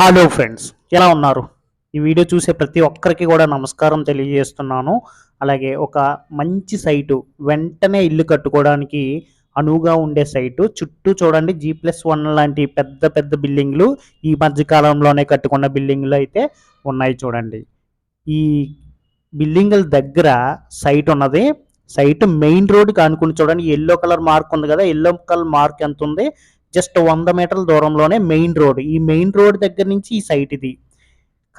Hello friends ఎలా ఉన్నారు? ఈ వీడియో చూసే ప్రతి ఒక్కరికి కూడా నమస్కారం తెలియజేస్తున్నాను. అలాగే ఒక మంచి సైటు వెంటనే ఇల్లు కట్టుకోవడానికి అనువుగా ఉండే సైటు చుట్టూ చూడండి జీ ప్లస్ వన్ లాంటి పెద్ద పెద్ద బిల్డింగ్లు ఈ మధ్యకాలంలోనే కట్టుకున్న బిల్డింగ్లు అయితే ఉన్నాయి చూడండి. ఈ బిల్డింగ్ల దగ్గర సైట్ ఉన్నది. సైట్ మెయిన్ రోడ్కి అనుకుని చూడండి ఎల్లో కలర్ మార్క్ ఉంది కదా ఎల్లో కలర్ మార్క్ ఎంత ఉంది? జస్ట్ వంద మీటర్ల దూరంలోనే మెయిన్ రోడ్. ఈ మెయిన్ రోడ్ దగ్గర నుంచి ఈ సైట్ ఇది.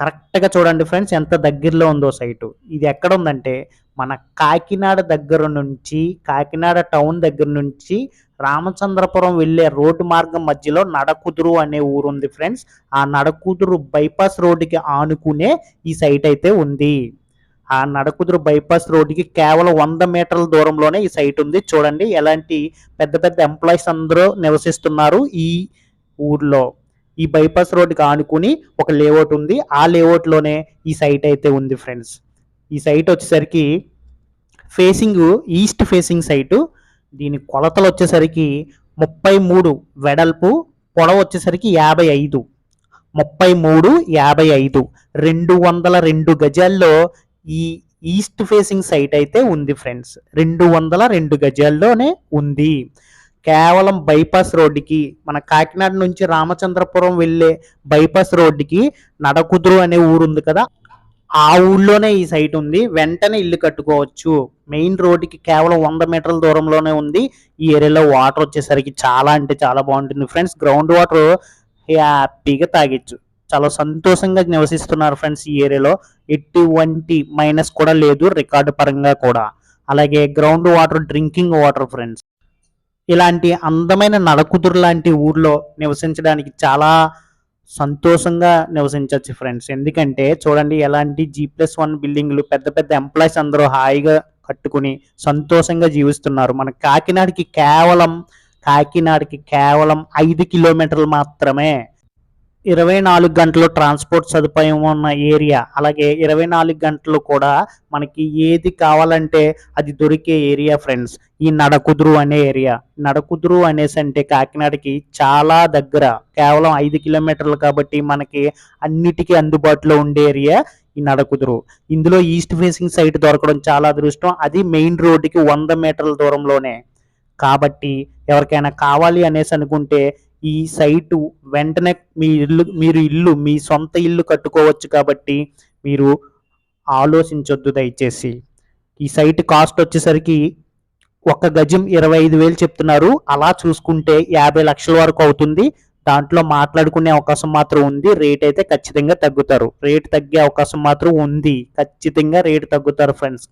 కరెక్ట్గా చూడండి ఫ్రెండ్స్ ఎంత దగ్గరలో ఉందో సైటు. ఇది ఎక్కడ ఉందంటే మన కాకినాడ దగ్గర నుంచి కాకినాడ టౌన్ దగ్గర నుంచి రామచంద్రపురం వెళ్ళే రోడ్డు మార్గం మధ్యలో నడకుదురు అనే ఊరు ఉంది ఫ్రెండ్స్. ఆ నడకుదురు బైపాస్ రోడ్డుకి ఆనుకునే ఈ సైట్ అయితే ఉంది. ఆ నడకుదురు బైపాస్ రోడ్డుకి కేవలం వంద మీటర్ల దూరంలోనే ఈ సైట్ ఉంది. చూడండి ఎలాంటి పెద్ద పెద్ద ఎంప్లాయీస్ అందరూ నివసిస్తున్నారు ఈ ఊర్లో. ఈ బైపాస్ రోడ్డుకి ఆనుకుని ఒక లేఅవుట్ ఉంది. ఆ లేఅవుట్లోనే ఈ సైట్ అయితే ఉంది ఫ్రెండ్స్ ఈ సైట్ వచ్చేసరికి ఫేసింగ్ ఈస్ట్ ఫేసింగ్ సైటు దీని కొలతలు వచ్చేసరికి ముప్పై మూడు వెడల్పు పొడవు వచ్చేసరికి యాభై ఐదు. ముప్పై మూడు యాభై ఐదు. రెండు వందల రెండు గజాల్లో ఈ ఈస్ట్ ఫేసింగ్ సైట్ అయితే ఉంది ఫ్రెండ్స్. రెండు వందల రెండు గజాల్లోనే ఉంది. కేవలం బైపాస్ రోడ్డుకి మన కాకినాడ నుంచి రామచంద్రపురం వెళ్ళే బైపాస్ రోడ్డుకి నడకుదురు అనే ఊరు ఉంది కదా ఆ ఊళ్ళోనే ఈ సైట్ ఉంది. వెంటనే ఇల్లు కట్టుకోవచ్చు. మెయిన్ రోడ్డుకి కేవలం వంద మీటర్ల దూరంలోనే ఉంది. ఈ ఏరియాలో వాటర్ వచ్చేసరికి చాలా అంటే చాలా బాగుంటుంది ఫ్రెండ్స్. గ్రౌండ్ వాటర్ హ్యాపీగా తాగొచ్చు. చాలా సంతోషంగా నివసిస్తున్నారు ఫ్రెండ్స్ ఈ ఏరియాలో. ఎటువంటి మైనస్ కూడా లేదు రికార్డు పరంగా కూడా. అలాగే ground water drinking water friends. ఇలాంటి అందమైన నడకుదురు లాంటి ఊర్లో నివసించడానికి చాలా సంతోషంగా నివసించవచ్చు ఫ్రెండ్స్. ఎందుకంటే చూడండి ఎలాంటి జీ ప్లస్ వన్ బిల్డింగ్లు పెద్ద పెద్ద ఎంప్లాయీస్ అందరూ హాయిగా కట్టుకుని సంతోషంగా జీవిస్తున్నారు. మన కాకినాడకి కేవలం కాకినాడకి కేవలం ఐదు కిలోమీటర్లు మాత్రమే ఇరవై నాలుగు గంటలు ట్రాన్స్పోర్ట్ సదుపాయం ఉన్న ఏరియా అలాగే ఇరవై నాలుగు గంటలు కూడా మనకి ఏది కావాలంటే అది దొరికే ఏరియా ఫ్రెండ్స్. ఈ నడకుదురు అనే ఏరియా. నడకుదురు అనేసి అంటే కాకినాడకి చాలా దగ్గర కేవలం ఐదు కిలోమీటర్లు కాబట్టి మనకి అన్నిటికీ అందుబాటులో ఉండే ఏరియా ఈ నడకుదురు. ఇందులో ఈస్ట్ ఫేసింగ్ సైట్ దొరకడం చాలా అదృష్టం. అది మెయిన్ రోడ్డుకి వంద మీటర్ల దూరంలోనే. కాబట్టి ఎవరికైనా కావాలి అనేసి అనుకుంటే ఈ సైటు వెంటనే మీ ఇల్లు మీరు ఇల్లు మీ సొంత ఇల్లు కట్టుకోవచ్చు కాబట్టి మీరు ఆలోచించొద్దు దయచేసి. ఈ సైట్ కాస్ట్ వచ్చేసరికి ఒక గజం ఇరవై ఐదు వేలు చెప్తున్నారు. అలా చూసుకుంటే యాభై లక్షల వరకు అవుతుంది. దాంట్లో మాట్లాడుకునే అవకాశం మాత్రం ఉంది. రేట్ అయితే ఖచ్చితంగా తగ్గుతారు. రేట్ తగ్గే అవకాశం మాత్రం ఉంది. ఖచ్చితంగా రేట్ తగ్గుతారు ఫ్రెండ్స్.